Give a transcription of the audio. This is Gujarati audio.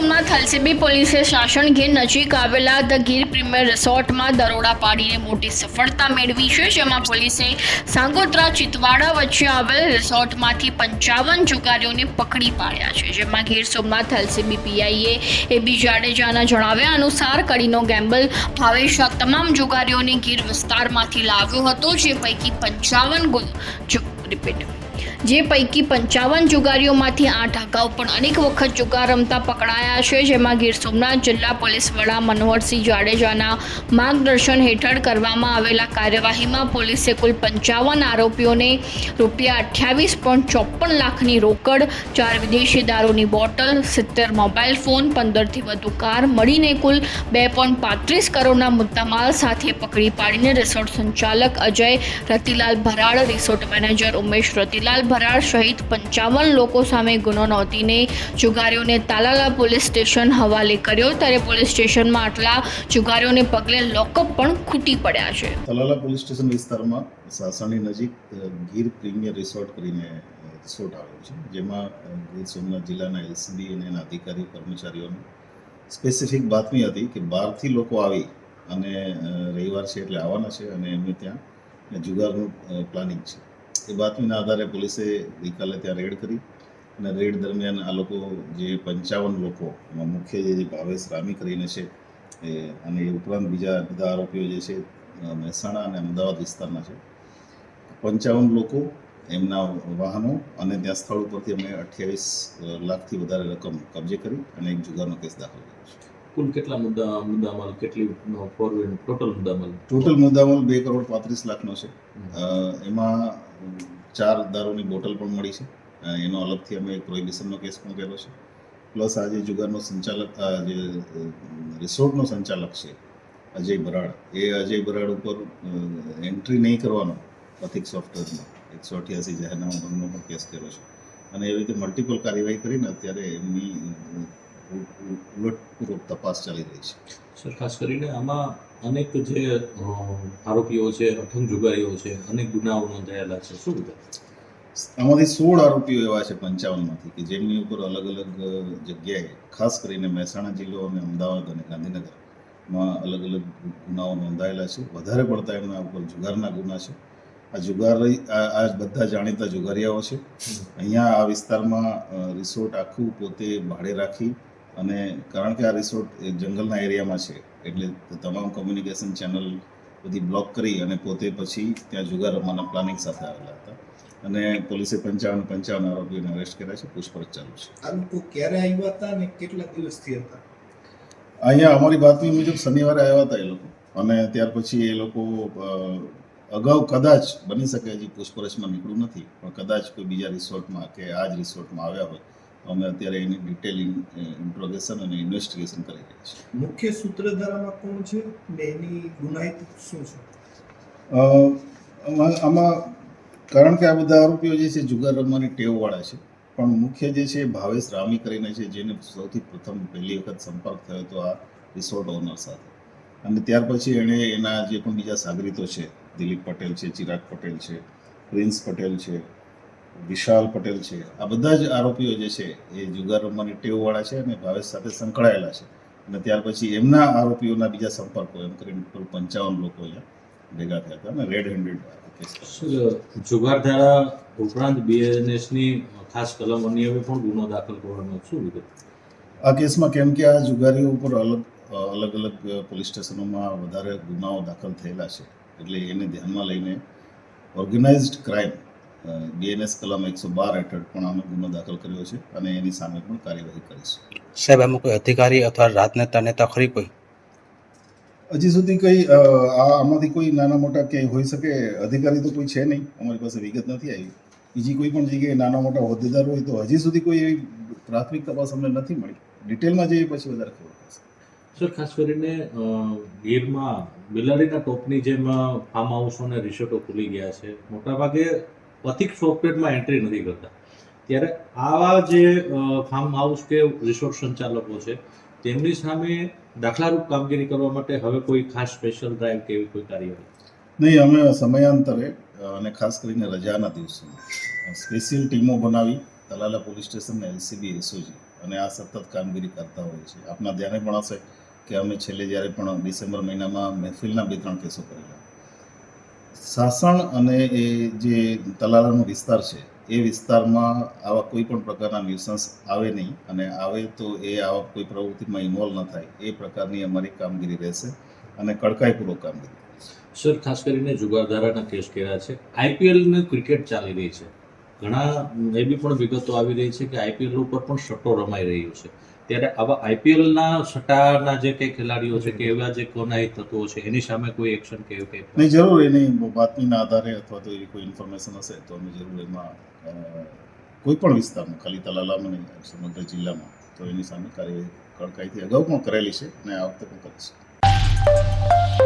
સોમનાથ એલસીબી પોલીસે શાસણગીર નજીક આવેલા ધ ગીર પ્રીમિયર રિસોર્ટમાં દરોડા પાડીને મોટી સફળતા મેળવી છે, જેમાં પોલીસે સાંગોત્રા ચિતવાડા વચ્ચે આવેલ રિસોર્ટમાંથી પંચાવન જુગારીઓને પકડી પાડ્યા છે, જેમાં ગીર સોમનાથ એલસીબી પીઆઈએ એ બી જાડેજાના જણાવ્યા અનુસાર કડીનો ગેમ્બલ ભાવેશ તમામ જુગારીઓને ગીર વિસ્તારમાંથી લાવ્યો હતો, જે પૈકી પંચાવન રિપીટ જે પૈકી પંચાવન જુગારીઓમાંથી આઠ અગાઉ પણ અનેક વખત જુગાર રમતા પકડાયા છે, જેમાં ગીર સોમનાથ જિલ્લા પોલીસ વડા મનોહરસિંહ જાડેજાના માર્ગદર્શન હેઠળ કરવામાં આવેલા કાર્યવાહીમાં પોલીસે કુલ પંચાવન આરોપીઓને રૂપિયા અઠ્યાવીસ પોઈન્ટ ચોપન લાખની રોકડ, ચાર વિદેશી દારૂની બોટલ, સિત્તેર મોબાઈલ ફોન, પંદરથી વધુ કાર મળીને કુલ બે પોઈન્ટ પાંત્રીસ કરોડના મુદ્દામાલ સાથે પકડી પાડીને રિસોર્ટ સંચાલક અજય રતિલાલ ભરાડ, રિસોર્ટ મેનેજર ઉમેશ રતિલાલ ભરાડ સહિત પંચાવન લોકો સામે ગુનો નોંધીને જુગારીઓને તાલાલા પોલીસ સ્ટેશન હવાલે કર્યો. ત્યારે પોલીસ સ્ટેશનમાં આટલા જુગારીઓને પગલે લોકઅપ પણ ખૂટી પડ્યા છે. તાલાલા પોલીસ સ્ટેશન વિસ્તારમાં સાસણની નજીક ગીર પ્રીમિયર રિસોર્ટ કરીને રિસોર્ટ આવેલું છે, જેમાં ગીર સોમનાથ જિલ્લાના એલસીબી અને એના અધિકારીઓ કર્મચારીઓને સ્પેસિફિક બાતમી હતી કે બહારથી લોકો આવી અને રવિવાર છે એટલે આવવાના છે અને એમને ત્યાં જુગારનું પ્લાનિંગ છે. એ બાતમીના આધારે પોલીસે ગઈકાલે ત્યાં રેડ કરી અને રેડ દરમિયાન આ લોકો જે પંચાવન લોકો એમાં મુખ્ય જે ભાવેશ રામી કરીને છે એ અને એ ઉપરાંત બીજા બધા આરોપીઓ જે છે મહેસાણા અને અમદાવાદ વિસ્તારના છે. પંચાવન લોકો એમના વાહનો અને ત્યાં સ્થળ ઉપરથી અમે અઠ્યાવીસ લાખથી વધારે રકમ કબજે કરી અને એક જુગારનો કેસ દાખલ કર્યો છે. કુલ કેટલા મુદ્દા મુદ્દામાલ કેટલી ફોરવેડ ટોટલ મુદ્દામાલ? ટોટલ મુદ્દામાલ બે કરોડ પાંત્રીસ લાખનો છે. એમાં ચાર દારૂની બોટલ પણ મળી છે. એનો અલગથી અમે પ્રોહિબિશનનો કેસ પણ કર્યો છે. પ્લસ આ જે જુગારનો સંચાલક જે રિસોર્ટનો સંચાલક છે, અજય બરાડ, એ અજય બરાડ ઉપર એન્ટ્રી નહીં કરવાનો પથિક સોફ્ટવેરમાં. એકસો અઠ્યાસી જાહેરનામા ભંગનો પણ કેસ કર્યો છે. અને એવી રીતે મલ્ટિપલ કાર્યવાહી કરીને અત્યારે એમની ઉલટપૂર્વક તપાસ ચાલી રહી છે. સર, ખાસ કરીને આમાં અનેક જે આરોપીઓ છે અઠંગ જુગારીઓ છે અનેક ગુનાઓ નોંધાયેલા છે. શું બધા આમાંથી સોળ આરોપીઓ એવા છે પંચાવનમાંથી કે જેમની ઉપર અલગ અલગ જગ્યાએ ખાસ કરીને મહેસાણા જિલ્લો અને અમદાવાદ અને ગાંધીનગરમાં અલગ અલગ ગુનાઓ નોંધાયેલા છે. વધારે પડતા એમના ઉપર જુગારના ગુના છે. આ જુગારી આ આ બધા જાણીતા જુગારિયાઓ છે. અહીંયા આ વિસ્તારમાં રિસોર્ટ આખું પોતે ભાડે રાખી અને કારણ કે આ રિસોર્ટ એ જંગલના એરિયામાં છે એટલે તમામ કોમ્યુનિકેશન ચેનલ બધી બ્લોક કરી અને પોતે પછી ત્યાં જુગાર રમવાના પ્લાનિંગ સાથે આવેલા હતા. અને પોલીસે પંચાવન પંચાવન આરોપીઓને અરેસ્ટ કર્યા છે પૂછપરછ ચાલુ છે. આ લોકો ક્યારે આવ્યા હતા ને કેટલા દિવસથી હતા? અહીંયા અમારી બાતમી મુજબ શનિવારે આવ્યા હતા એ લોકો. અને ત્યાર પછી એ લોકો અગાઉ કદાચ બની શકે હજી પૂછપરછમાં નીકળ્યું નથી પણ કદાચ કોઈ બીજા રિસોર્ટમાં કે આ જ રિસોર્ટમાં આવ્યા હોય અમે અત્યારે એની ડિટેલ ઇન્ટ્રોગેશન અને ઇન્વેસ્ટિગેશન કરી રહ્યા છીએ. મુખ્ય સૂત્રધારામાં કોણ છે ને એની ગુનાહિત શું છે? આમાં આમાં કારણ કે આ બધા આરોપીઓ જે છે જુગાર રમવાની ટેવવાળા છે. પણ મુખ્ય જે છે ભાવેશ રામી કરીને છે જેને સૌથી પ્રથમ પહેલી વખત સંપર્ક થયો હતો આ રિસોર્ટ ઓનર સાથે. અને ત્યાર પછી એણે એના જે પણ બીજા સાગરીતો છે દિલીપ પટેલ છે ચિરાગ પટેલ છે પ્રિન્સ પટેલ છે વિશાલ પટેલ છે. આ બધા જ આરોપીઓ જે છે એ જુગાર રમવાની ટેવવાળા છે અને ભાવેશ સાથે સંકળાયેલા છે. અને ત્યાર પછી એમના આરોપીઓના બીજા સંપર્કો એમ કરીને કુલ પંચાવન લોકો અહીંયા ભેગા થયા હતા અને રેડ હેન્ડેડ. જુગાર ધારા ઉપરાંત બીએનએસની ખાસ કલમ અન્યમે પણ ગુનો દાખલ કરવાનો શું વિગત? આ કેસમાં કેમ કે આ જુગારીઓ ઉપર અલગ અલગ અલગ પોલીસ સ્ટેશનોમાં વધારે ગુનાઓ દાખલ થયેલા છે. એટલે એને ધ્યાનમાં લઈને ઓર્ગેનાઇઝડ ક્રાઇમ બીએનએસ કલમ એકસો બાર હેઠળ પણ અમે ગુનો દાખલ કર્યો છે અને એની સામે પણ કાર્યવાહી કરીશું. સાહેબ આમાં કોઈ અધિકારી અથવા રાજનેતા નેતા ખરી કોઈ હજી સુધી કંઈ આ આમાંથી કોઈ નાના મોટા ક્યાંય હોઈ શકે અધિકારી તો કોઈ છે નહીં. અમારી પાસે વિગત નથી આવી. બીજી કોઈ પણ જગ્યાએ નાના મોટા હોદ્દેદાર હોય તો હજી સુધી કોઈ એવી પ્રાથમિક તપાસ અમને નથી મળી. ડિટેલમાં જઈએ પછી વધારે ખબર પડશે. સર ખાસ કરીને ગીરમાં બિલાડીના ટોપની જેમ ફાર્મ હાઉસો અને રિસોર્ટો ખુલી ગયા છે. મોટાભાગે પથિક સોફ્ટવેરમાં એન્ટ્રી નથી કરતા. ત્યારે આવા જે ફાર્મ હાઉસ કે રિસોર્ટ સંચાલકો છે, તેમની સામે દાખલારૂપ કામગીરી કરવા માટે હવે કોઈ ખાસ સ્પેશિયલ ડ્રાઈવ કે એવી કોઈ કાર્યવાહી? નહીં, અમે સમયાંતરે અને ખાસ કરીને રજાના દિવસોમાં સ્પેશિયલ ટીમો બનાવી Talala police station LCB SOG અને આ સતત કામગીરી કરતા હોય છે. આપના ધ્યાને પણ હશે કે અમે છેલ્લે જ્યારે પણ ડિસેમ્બર મહિનામાં મહેફિલના બે ત્રણ કેસો કરેલા સાસણ અને એ જે તલાલાનો વિસ્તાર છે, એ વિસ્તારમાં આવા કોઈ પણ પ્રકારના ન્યુસન્સ આવે નહીં અને આવે તો એ આવા કોઈ પ્રવૃત્તિમાં ઇન્વોલ્વ ન થાય. એ પ્રકારની અમારી કામગીરી રહેશે અને કડકાઈપૂર્વક કામગીરી સર ખાસ કરીને જુગારધારાના કેસ કર્યા છે. આઈપીએલની ક્રિકેટ ચાલી રહી છે. ઘણા એવી પણ વિગતો આવી રહી છે કે આઈપીએલ ઉપર પણ સટ્ટો રમાઈ રહ્યો છે. ત્યારે આવા આઈપીએલના સટ્ટાના જે કંઈ ખેલાડીઓ છે કે એવા જે કોનાઈ તત્વો છે, એની સામે કોઈ એક્શન કે એવું કંઈ? નહીં, જરૂર એની બાતમીના આધારે અથવા તો એવી કોઈ ઇન્ફોર્મેશન હશે તો અમે જરૂર એમાં કોઈ પણ વિસ્તારમાં, ખાલી તલાલામાં નહીં, સમગ્ર જિલ્લામાં, તો એની સામે કાર્યવાહી કડકાઈથી અગાઉ પણ કરેલી છે અને આ વખતે પણ કરીશું